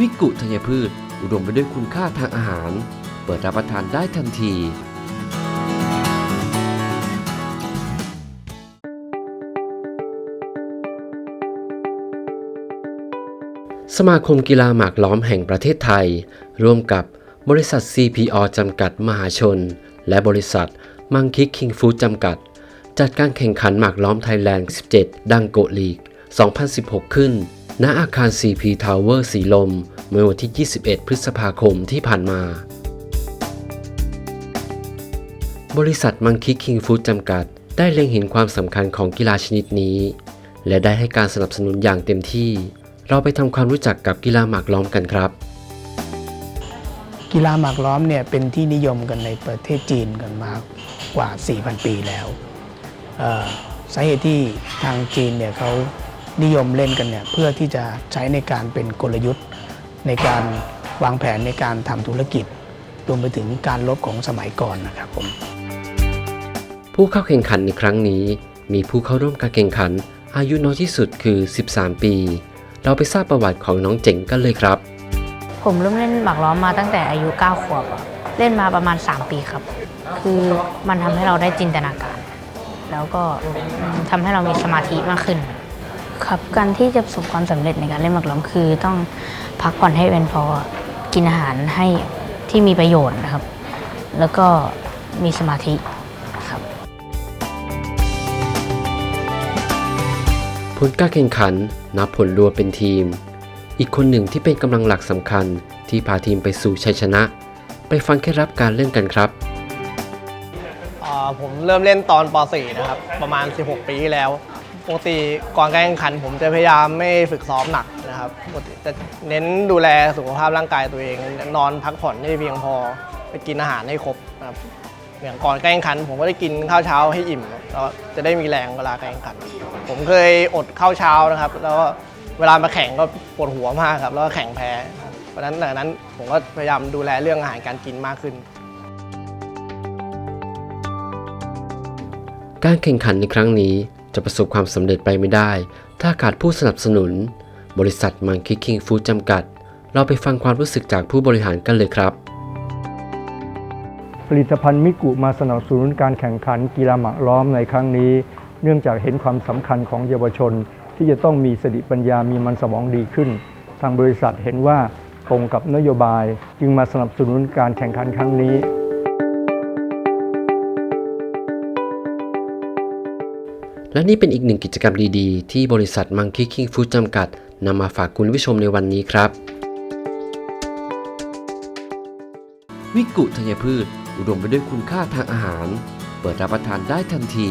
วิกุธัญพืช อุดมไปด้วยคุณค่าทางอาหาร เปิดรับประทานได้ทันที สมาคมกีฬาหมากล้อมแห่งประเทศไทย ร่วมกับบริษัท CPO จำกัดมหาชน และบริษัทมังคิกคิงฟู้ดจำกัด จัดการแข่งขันหมากล้อมไทยแลนด์ 17 ดังโกลีก 2016 ขึ้น ณอาคาร CP Tower สีลม เมื่อวันที่ 21 พฤษภาคมที่ผ่านมา บริษัทมังคิกคิงฟู้ดจำกัด ได้เล็งเห็นความสำคัญของกีฬาชนิดนี้ และได้ให้การสนับสนุนอย่างเต็มที่ เราไปทำความรู้จักกับกีฬาหมากล้อมกันครับ กีฬาหมากล้อมเนี่ยเป็นที่นิยมกันในประเทศจีนกันมากว่า 4,000 ปีแล้วสาเหตุที่ทางจีนเนี่ยเขา นิยมเล่นกันเนี่ยเพื่อที่จะใช้ในการเป็นกลยุทธ์ ในการวางแผนในการทำธุรกิจ รวมไปถึงการลบของสมัยก่อนนะครับผมผู้เข้าแข่งขันในครั้งนี้ มีผู้เข้าร่วมการแข่งขัน อายุน้อยที่สุดคือ 13 ปี เราไปทราบประวัติของน้องเจ๋งกันเลยครับ ผมเริ่มเล่นหมากล้อมมาตั้งแต่อายุ 9 ขวบ เล่นมาประมาณ 3 ปีครับ คือมันทำให้เราได้จินตนาการ แล้วก็ทำให้เรามีสมาธิมากขึ้น ครับการที่จะประสบความสำเร็จในการเล่นหมากล้อมคือ ต้องพักผ่อนให้เป็นพอกินอาหารให้ที่มีประโยชน์นะครับ แล้วก็มีสมาธิครับ ผลการแข่งขันนับผลรวมเป็นทีม อีกคนหนึ่งที่เป็นกำลังหลักสำคัญที่พาทีมไปสู่ชัยชนะ ไปฟังเคล็ดลับการเล่นกันครับอ่าผมเริ่มเล่นตอนป .4 นะครับ ประมาณ 16 ปีที่แล้ว ปกติก่อนการแข่งขัน ผมจะพยายามไม่ฝึกซ้อมหนักนะครับปกติจะเน้นดูแลสุขภาพร่างกายตัวเอง นอนพักผ่อนให้เพียงพอไปกินอาหารให้ครบนะครับอย่างก่อนการแข่งขัน ผมก็ได้กินข้าวเช้าให้อิ่มแล้วจะได้มีแรงเวลาการแข่งขัน ผมเคยอดข้าวเช้านะครับ แล้วก็เวลามาแข่งก็ปวดหัวมากครับ แล้วก็แข่งแพ้เพราะฉะนั้นหลังนั้นผมก็พยายามดูแลเรื่องอาหารการกินมากขึ้น การแข่งขันในครั้งนี้ จะประสบความสำเร็จไปไม่ได้ ถ้าขาดผู้สนับสนุน บริษัทมังคิคิงฟู้ดจำกัด เราไปฟังความรู้สึกจากผู้บริหารกันเลยครับ ผลิตภัณฑ์มิกุมาสนับสนุนการแข่งขันกีฬาหมากล้อมในครั้งนี้ เนื่องจากเห็นความสำคัญของเยาวชน ที่จะต้องมีสติปัญญามีมันสมองดีขึ้น ทางบริษัทเห็นว่าตรงกับนโยบายจึงมาสนับสนุนการแข่งขันครั้งนี้ และนี่เป็นอีกหนึ่งกิจกรรมดีๆ ที่บริษัทมังคีคิงฟู้ดจำกัดนำมาฝากคุณผู้ชมในวันนี้ครับ วิกุธัญพืช อุดมไปด้วยคุณค่าทางอาหาร เปิดรับประทานได้ทันที